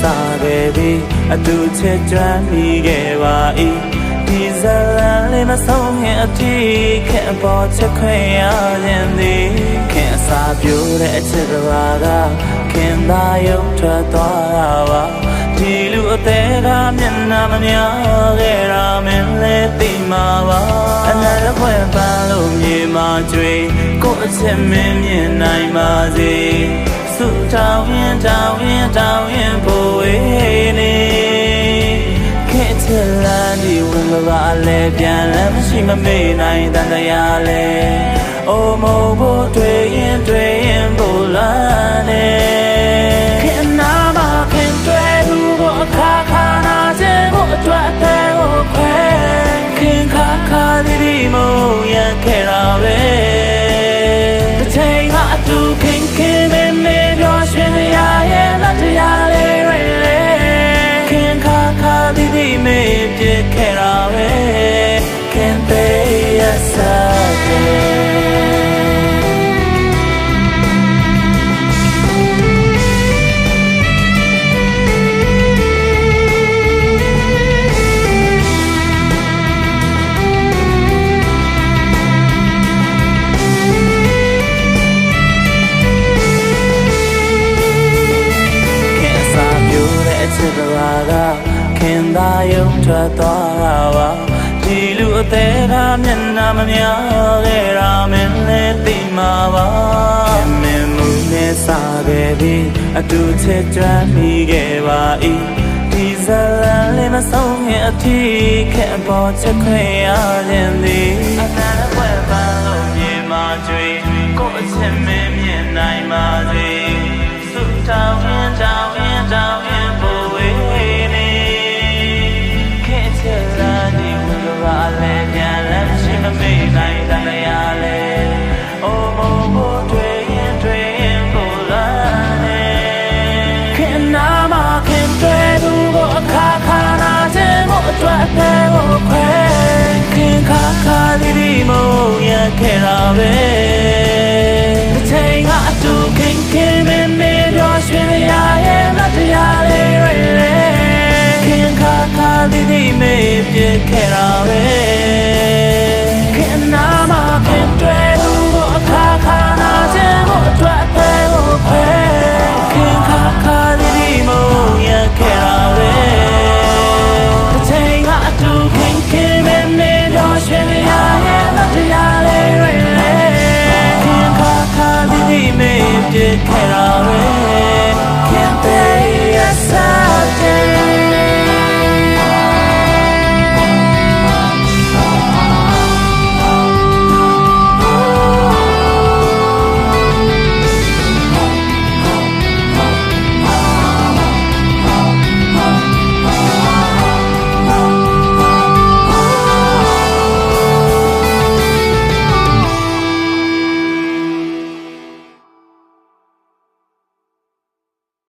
စားခဲ့ပြီးအတူချစ်ကြွမ်းမိခဲ့ပါ၏ဒီဇလန်လေးမဆုံးခင်အထိခင်အပေါ်ချက်ခွင့်ရခြင်းသည်ခင်အစာပြိုးတဲ့အချစ်တစ်ပါးကခင်သာရုံထွက်သွားတာပါဒီလူအသေးကမျက်နှာမများခဲ့တာမင်းလည်းသိမှာပါအနာလည်းခွဲပန်းလို့မြေမှာကျွေးကိုယ့်အချစ်မင်းမြင်နိုင်ပါစေဆု တောင်းရင်တောင်းရင်တောင်းရင်ပိုဝေးနေခေတ်ချစ်လန်းဒီဝင်ကပါလဲပြန်လည်းမရှိမမေ့နိုင်တန်တရားလဲအိုမို့ဖို့တွေ့ရင်တွေ့ရင်ပိုလာနေခင်နာမခင်တွေ့ဘူးကိုအခါခါနာစေကိုအတွက်အသေးကိုခွဲခင်ခါခါဒီဒီမို့ရခဲ့တာ ထွက်သွားတာပါဒီလူအသေးကမျက်နှာမများခဲ့တာမင်းလည်းသိမှာပါခင်မင်းမူနဲ့စားခဲ့ပြီးအတူချစ်ကြွမ်းမိခဲ့ပါ၏ဒီဇလန်လေးမဆုံးခင်အထိခင်အပေါ်ချက်ခွင့်ရခြင်းသည်အနာလည်းဝဲပန်းလို့မြေမှာကျွေးကိုယ့်အချစ်မင်းမြင် ပဲတစ်ချိန်ကအတူခင်ခင်မင်းမင်းပြောရှင်ရရဲ့လက်တရားလေးတွေလေခင်ခါခါဒီဒီမေးပြခဲ့တာပဲ